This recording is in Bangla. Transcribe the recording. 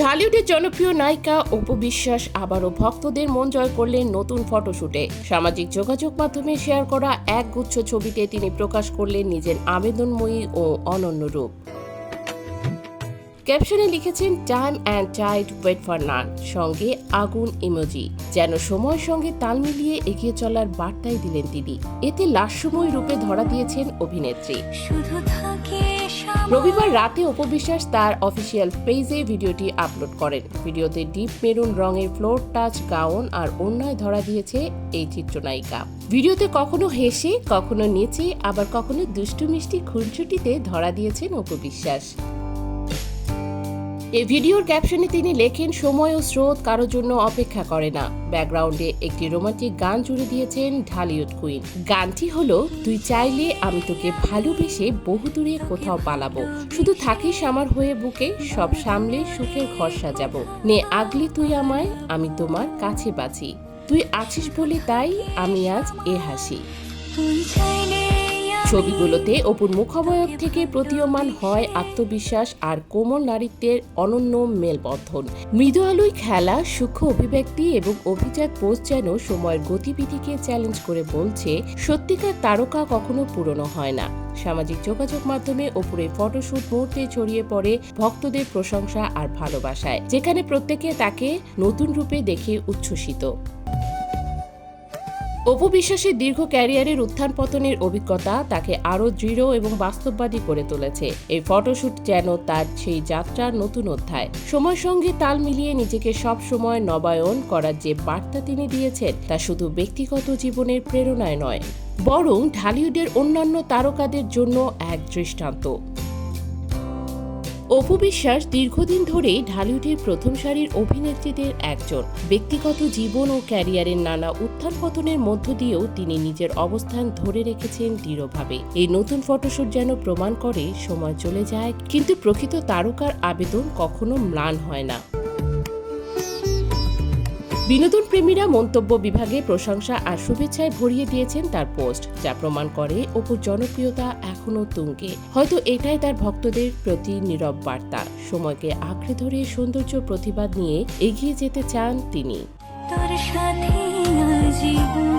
ঢালিউডের জনপ্রিয় নায়িকা অপু বিশ্বাস আবারও ভক্তদের মন জয় করলেন নতুন ফটোশুটে। সামাজিক যোগাযোগ মাধ্যমে শেয়ার করা এক গুচ্ছ ছবিতে তিনি প্রকাশ করলেন নিজের আবেদনময়ী ও অনন্য রূপ। ক্যাপশনে লিখেছেন time and tide wait for none সঙ্গে আগুন ইমোজি, যেন সময়ের সঙ্গে তাল মিলিয়ে এগিয়ে চলার বার্তাই দিলেন তিনি। এতে লাস্যময় রূপে ধরা দিয়েছেন অভিনেত্রী। শুধু থাকে রবিবার রাতে উপবিশ্বাস তার অফিসিয়াল পেজে ভিডিওটি আপলোড করেন। ভিডিওতে ডিপ মেরুন রঙের ফ্লোর টাচ গাউন আর অন্যায় ধরা দিয়েছে এই চিত্রনায়িকা। ভিডিওতে কখনো হেসে, কখনো নেচে, আবার কখনো দুষ্টু মিষ্টি খুনছুটিতে ধরা দিয়েছেন উপবিশ্বাস এই ভিডিওর ক্যাপশনে তিনি লেখেন, সময় ও স্রোত কারোর জন্য অপেক্ষা করে না। ব্যাকগ্রাউন্ডে একটি রোমান্টিক গান জুড়ে দিয়েছেন ঢালিউড কুইন। গানটি হলো, তুই চাইলে আমি তোকে ভালোবেসে বহুদূরে কোথাও পালাবো। শুধু থাকিস আমার হয়ে বুকে, সব সামলে সুখের ঘর সাজাবো। নে আগলি তুই আমায়, আমি তোমার কাছে বাঁচি। তুই আছিস বলে তাই আমি আজ এ হাসি। তুই চাইলে ছবিগুলোতে অপুর মুখাবয়ব থেকে প্রতীয়মান হয় আত্মবিশ্বাস আর কোমল নারীত্বের অনন্য মেলবন্ধন। মৃদু আলোয় খেলা, সূক্ষ্ম অভিব্যক্তি এবং অভিজাত পোস্ট যেন সময়ের গতিবিধিকে চ্যালেঞ্জ করে বলছে, সত্যিকার তারকা কখনো পুরনো হয় না। সামাজিক যোগাযোগ মাধ্যমে ওপরে ফটোশুট মুহূর্তে ছড়িয়ে পড়ে ভক্তদের প্রশংসা আর ভালোবাসায়, যেখানে প্রত্যেকে তাকে নতুন রূপে দেখে উচ্ছ্বসিত। অপু বিশ্বাসের দীর্ঘ ক্যারিয়ারের উত্থান পতনের অভিজ্ঞতা তাকে আরও দৃঢ় এবং বাস্তববাদী করে তুলেছে। এই ফটোশুট যেন তার সেই যাত্রার নতুন অধ্যায়। সময়ের সঙ্গে তাল মিলিয়ে নিজেকে সব সময় নবায়ন করার যে বার্তা তিনি দিয়েছেন, তা শুধু ব্যক্তিগত জীবনের প্রেরণায় নয়, বরং ঢালিউডের অন্যান্য তারকাদের জন্য এক দৃষ্টান্ত। অপু বিশ্বাস দীর্ঘদিন ধরেই ঢালিউডের প্রথম সারির অভিনেত্রীদের একজন। ব্যক্তিগত জীবন ও ক্যারিয়ারের নানা উত্থান পতনের মধ্য দিয়েও তিনি নিজের অবস্থান ধরে রেখেছেন দৃঢ়ভাবে। এই নতুন ফটোশুট যেন প্রমাণ করে, সময় চলে যায়, কিন্তু প্রকৃত তারকার আবেদন কখনো ম্লান হয় না। বিনোদন প্রেমীরা মন্তব্য বিভাগে প্রশংসা আর শুভেচ্ছায় ভরিয়ে দিয়েছেন তার পোস্ট, যা প্রমাণ করে অপুর জনপ্রিয়তা এখনও তুঙ্গে। হয়তো এটাই তার ভক্তদের প্রতি নীরব বার্তা। সময়কে আঁকড়ে ধরে সৌন্দর্য প্রতিবাদ নিয়ে এগিয়ে যেতে চান তিনি। তোর সাথে আজীবন